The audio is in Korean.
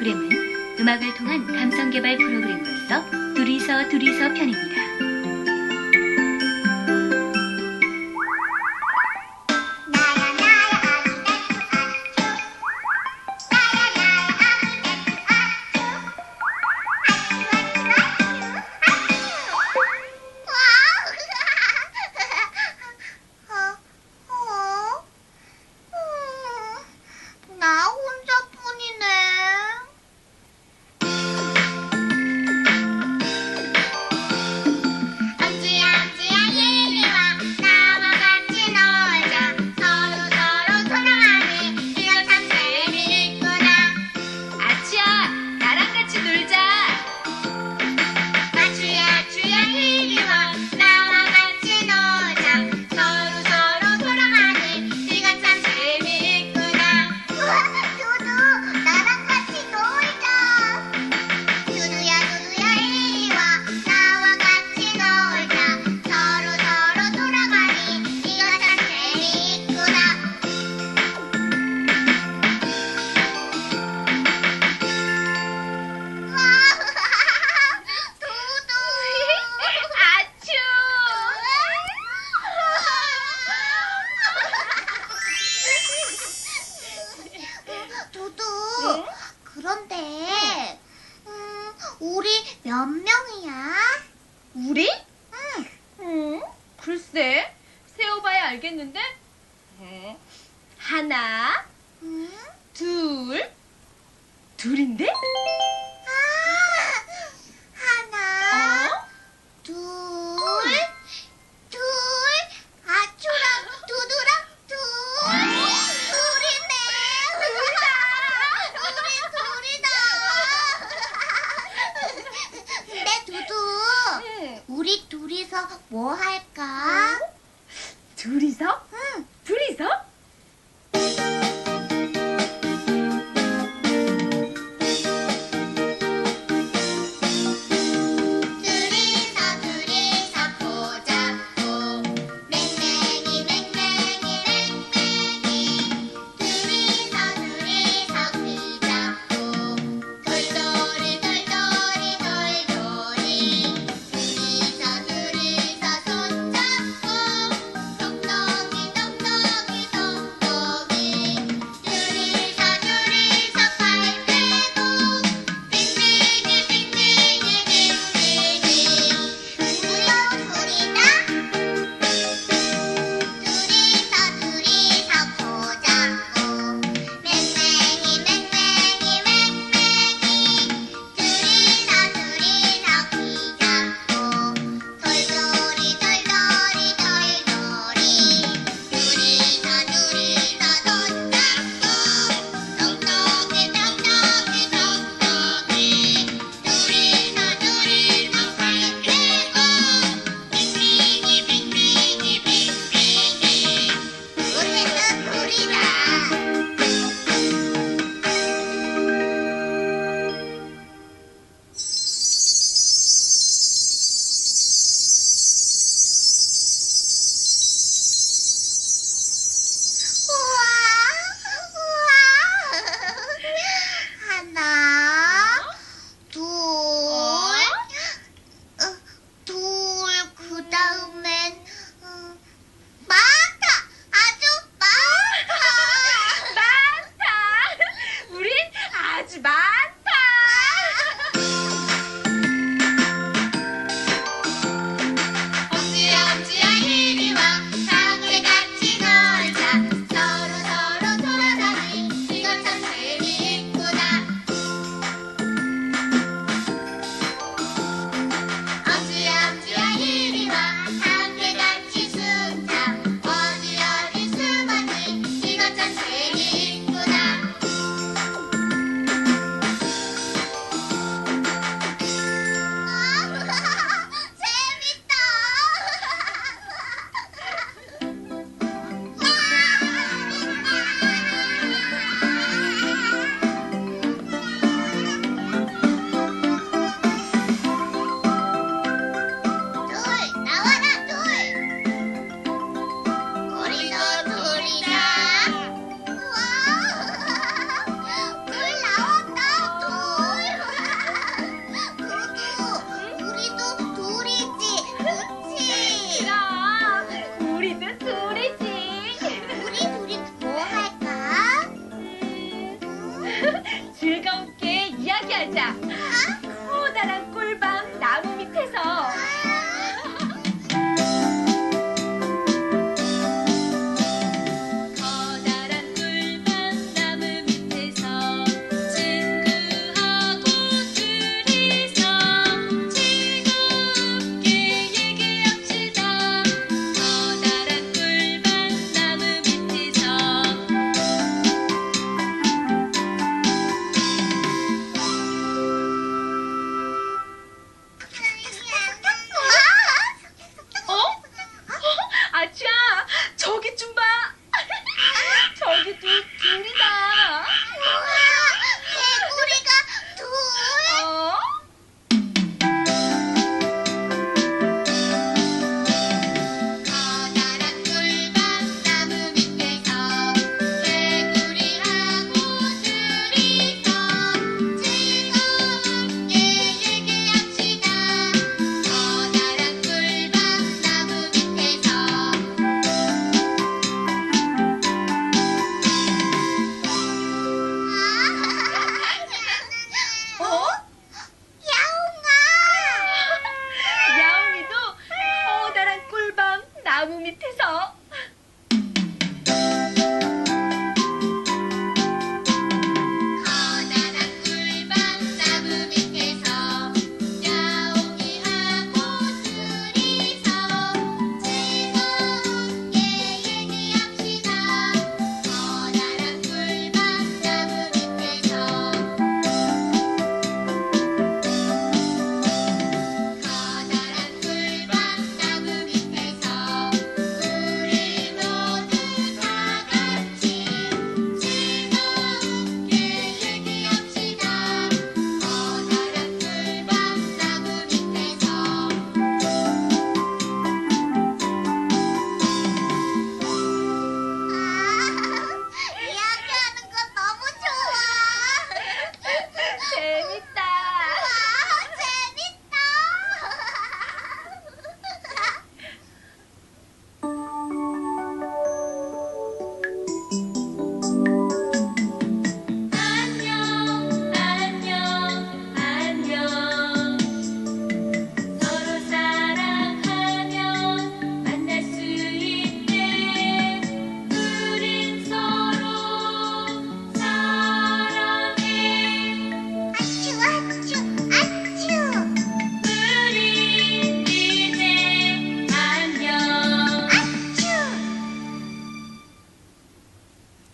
프로그램은 음악을 통한 감성 개발 프로그램으로서 둘이서 둘이서 편입니다. 우리? 응. 응? 글쎄, 세어봐야 알겠는데? 응. 하나, 뭐 할까? 어? 둘이서? 응. 둘이서? vida. 나무 밑에서